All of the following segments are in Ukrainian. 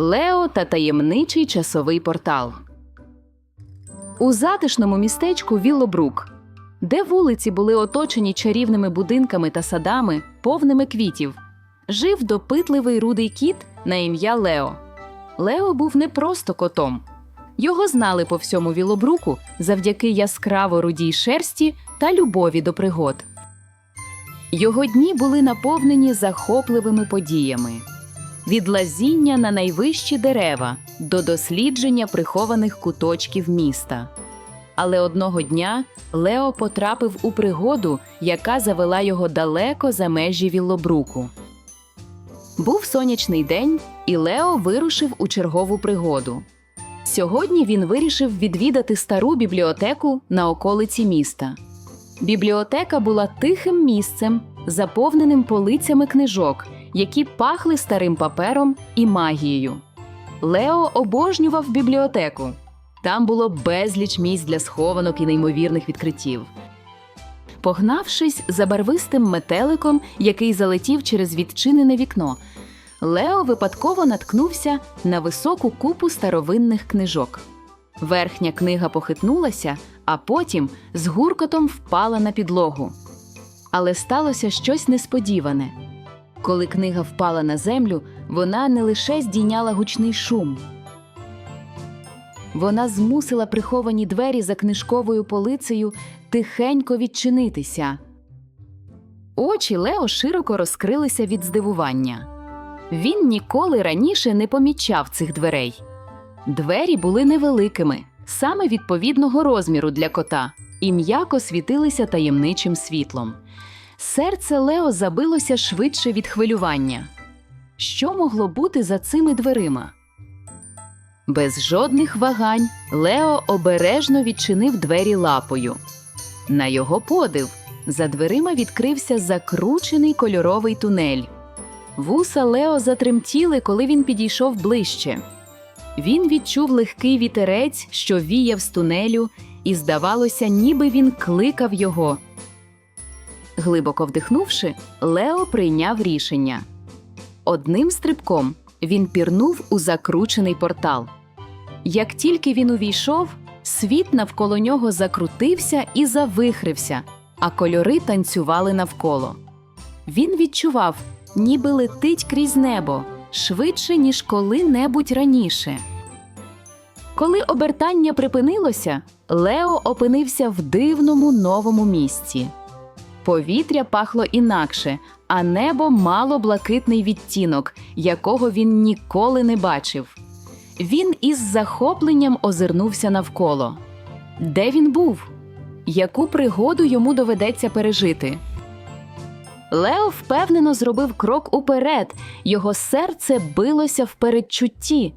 Лео та таємничий часовий портал. У затишному містечку Віллобрук, де вулиці були оточені чарівними будинками та садами, повними квітів, жив допитливий рудий кіт на ім'я Лео. Лео був не просто котом. Його знали по всьому Вілобруку завдяки яскраво рудій шерсті та любові до пригод. Його дні були наповнені захопливими подіями від лазіння на найвищі дерева до дослідження прихованих куточків міста. Але одного дня Лео потрапив у пригоду, яка завела його далеко за межі Віллобруку. Був сонячний день, і Лео вирушив у чергову пригоду. Сьогодні він вирішив відвідати стару бібліотеку на околиці міста. Бібліотека була тихим місцем, заповненим полицями книжок, які пахли старим папером і магією. Лео обожнював бібліотеку. Там було безліч місць для схованок і неймовірних відкриттів. Погнавшись за барвистим метеликом, який залетів через відчинене вікно, Лео випадково наткнувся на високу купу старовинних книжок. Верхня книга похитнулася, а потім з гуркотом впала на підлогу. Але сталося щось несподіване. Коли книга впала на землю, вона не лише здійняла гучний шум. Вона змусила приховані двері за книжковою полицею тихенько відчинитися. Очі Лео широко розкрилися від здивування. Він ніколи раніше не помічав цих дверей. Двері були невеликими, саме відповідного розміру для кота, і м'яко світилися таємничим світлом. Серце Лео забилося швидше від хвилювання. Що могло бути за цими дверима? Без жодних вагань Лео обережно відчинив двері лапою. На його подив, за дверима відкрився закручений кольоровий тунель. Вуса Лео затремтіли, коли він підійшов ближче. Він відчув легкий вітерець, що віяв з тунелю, і здавалося, ніби він кликав його. Глибоко вдихнувши, Лео прийняв рішення. Одним стрибком він пірнув у закручений портал. Як тільки він увійшов, світ навколо нього закрутився і завихрився, а кольори танцювали навколо. Він відчував, ніби летить крізь небо швидше, ніж коли-небудь раніше. Коли обертання припинилося, Лео опинився в дивному новому місці. Повітря пахло інакше, а небо мало блакитний відтінок, якого він ніколи не бачив. Він із захопленням озирнувся навколо. Де він був? Яку пригоду йому доведеться пережити? Лео впевнено зробив крок уперед, його серце билося в передчутті.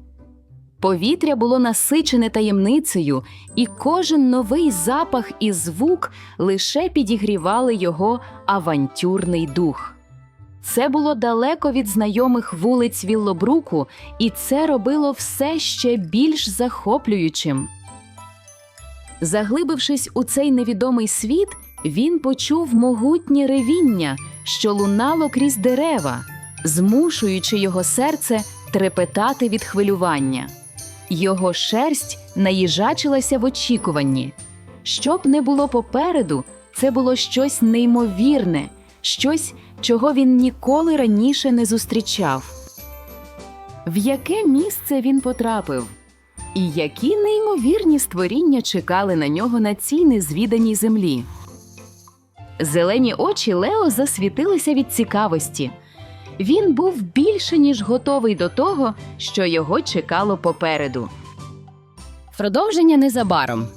Повітря було насичене таємницею, і кожен новий запах і звук лише підігрівали його авантюрний дух. Це було далеко від знайомих вулиць Віллобруку, і це робило все ще більш захоплюючим. Заглибившись у цей невідомий світ, він почув могутнє ревіння, що лунало крізь дерева, змушуючи його серце трепетати від хвилювання. Його шерсть наїжачилася в очікуванні. Щоб не було попереду, це було щось неймовірне, щось, чого він ніколи раніше не зустрічав. В яке місце він потрапив? І які неймовірні створіння чекали на нього на цій незвіданій землі? Зелені очі Лео засвітилися від цікавості. Він був більше ніж готовий до того, що його чекало попереду. Продовження незабаром.